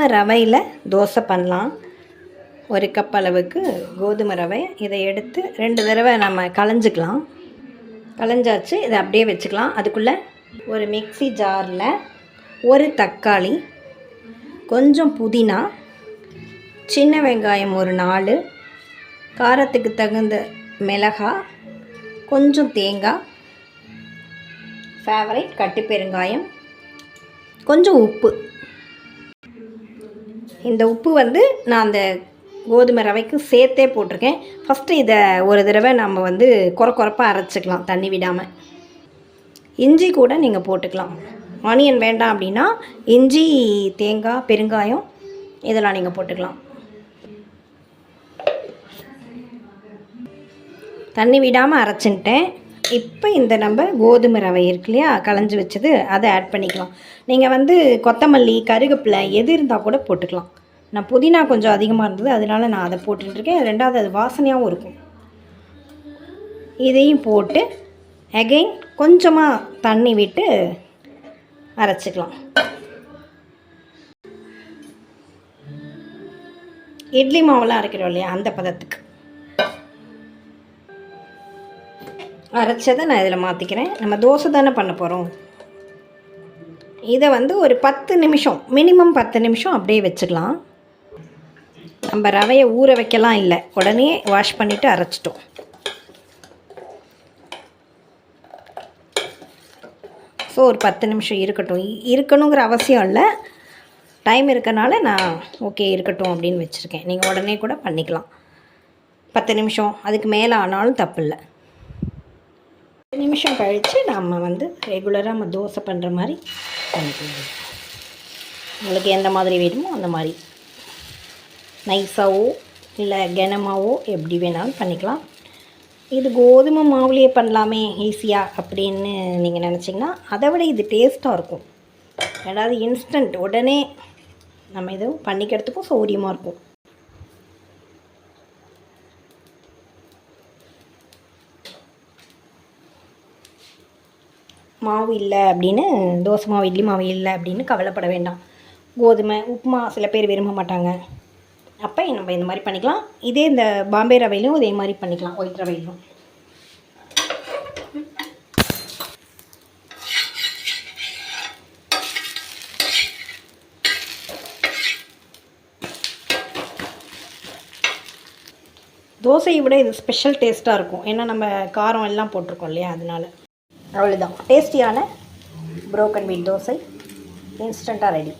கோதுமை ரவையில் தோசை பண்ணலாம். ஒரு கப் அளவுக்கு கோதுமை ரவை. இதை எடுத்து ரெண்டு தடவை நம்ம களைஞ்சிக்கலாம். களைஞ்சாச்சு இதை அப்படியே வச்சுக்கலாம். அதுக்குள்ளே ஒரு மிக்ஸி ஜாரில் ஒரு தக்காளி கொஞ்சம் புதினா சின்ன வெங்காயம் ஒரு நாலு காரத்துக்கு தகுந்த மிளகாய் கொஞ்சம் தேங்காய் ஃபேவரைட் கட்டு பெருங்காயம் கொஞ்சம் உப்பு. இந்த உப்பு வந்து நான் அந்த கோதுமை ரவைக்கு சேர்த்தே போட்டிருக்கேன். ஃபஸ்ட்டு இதை ஒரு தடவை நம்ம வந்து குறை குறைப்பாக அரைச்சிக்கலாம் தண்ணி விடாமல் இஞ்சி கூட நீங்கள் போட்டுக்கலாம். ஆனியன் வேண்டாம் அப்படின்னா இஞ்சி தேங்காய் பெருங்காயம் இதெல்லாம் நீங்கள் போட்டுக்கலாம். தண்ணி விடாமல் அரைச்சின்ட்டேன் இப்போ இந்த நம்ம கோதுமை ரவை இருக்கு இல்லையா களைஞ்சி வச்சது அதை ஆட் பண்ணிக்கலாம். நீங்கள் வந்து கொத்தமல்லி கருகப்பிலை எது இருந்தால் கூட போட்டுக்கலாம். நான் புதினா கொஞ்சம் அதிகமாக இருந்தது அதனால நான் அதை போட்டுருக்கேன் ரெண்டாவது அது வாசனையாகவும் இருக்கும். இதையும் போட்டு அகெயின் கொஞ்சமாக தண்ணி விட்டு அரைச்சிக்கலாம். இட்லி மாவுலாம் அரைக்கிறோம் இல்லையா அந்த பதத்துக்கு. அரைச்சதை நான் இதில் மாற்றிக்கிறேன் நம்ம தோசை தானே பண்ண போகிறோம் இதை வந்து ஒரு பத்து நிமிஷம் மினிமம் பத்து நிமிஷம் அப்படியே வச்சுக்கலாம். நம்ம ரவையை ஊற வைக்கலாம் இல்லை. உடனே வாஷ் பண்ணிவிட்டு அரைச்சிட்டோம். ஸோ ஒரு பத்து நிமிஷம் இருக்கட்டும். இ- இருக்கணுங்கிற அவசியம் இல்லை. டைம் இருக்கனால நான் ஓகே இருக்கட்டும் அப்படின்னு வச்சுருக்கேன். நீங்கள் உடனே கூட பண்ணிக்கலாம். பத்து நிமிஷம். அதுக்கு மேலே ஆனாலும் தப்பு இல்லை. பத்து நிமிஷம் கழித்து நம்ம வந்து ரெகுலராக நம்ம தோசை பண்ணுற மாதிரி பண்ணிக்கலாம். உங்களுக்கு எந்த மாதிரி வேணுமோ அந்த மாதிரி. நைஸாகவோ இல்லை கனமாகவோ எப்படி வேணாலும் பண்ணிக்கலாம். இது கோதுமை மாவுலேயே பண்ணலாமே ஈஸியாக அப்படின்னு நீங்கள் நினச்சிங்கன்னா அதை விட இது டேஸ்ட்டாக இருக்கும். ரெண்டாவது இன்ஸ்டன்ட் உடனே நம்ம இதுவும் பண்ணிக்கிறதுக்கும் சௌரியமாக இருக்கும். மாவு இல்லை அப்படின்னு தோசை மாவு இட்லி மாவு இல்லை அப்படின்னு கவலைப்பட வேண்டாம். கோதுமை உப்புமா சில பேர் விரும்ப மாட்டாங்க. அப்போ நம்ம இந்த மாதிரி பண்ணிக்கலாம். இதே இந்த பாம்பே ரவையிலும் இதே மாதிரி பண்ணிக்கலாம். ஒயிட் ரவையிலும். தோசையை விட இது ஸ்பெஷல் டேஸ்ட்டாக இருக்கும். ஏன்னா நம்ம காரம் எல்லாம் போட்டிருக்கோம் இல்லையா? அதனால. அவ்வளோதான் டேஸ்டியான புரோக்கன் வீட் தோசை. இன்ஸ்டண்ட்டாக ரெடி